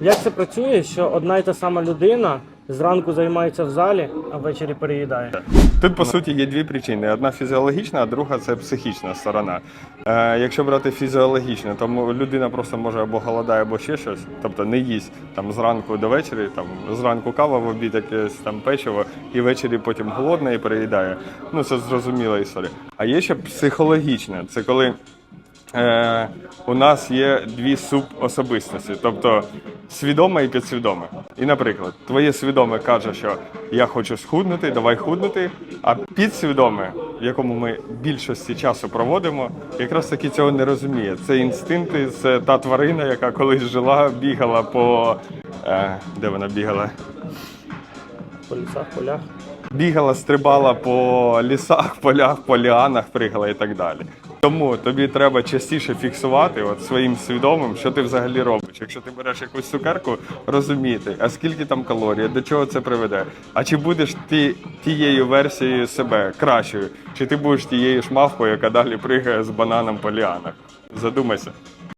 Як це працює, що одна й та сама людина зранку займається в залі, а ввечері переїдає? Тут по суті є дві причини: одна фізіологічна, а друга це психічна сторона. Е, якщо брати фізіологічно, то людина просто може або голодає, або ще щось, тобто не їсть там зранку до вечора, там зранку кава, в обід якесь там печиво, і ввечері потім голодна і переїдає. Ну це зрозуміла історія. А є ще психологічна, це коли е, у нас є дві субособистості, тобто свідоме і підсвідоме. І, наприклад, твоє свідоме каже, що я хочу схуднути, давай худнути. А підсвідоме, в якому ми більшості часу проводимо, якраз таки цього не розуміє. Це інстинкти, це та тварина, яка колись жила, бігала по. Е, де вона бігала? По лісах, полях. бігала, стрибала по лісах, полях, по ліанах, пригала і так далі. Тому тобі треба частіше фіксувати от своїм свідомим, що ти взагалі робиш. Якщо ти береш якусь цукерку, розуміти, а скільки там калорій, до чого це приведе. А чи будеш ти тією версією себе кращою, чи ти будеш тією ж мавкою, яка далі пригає з бананом по ліанах? Задумайся.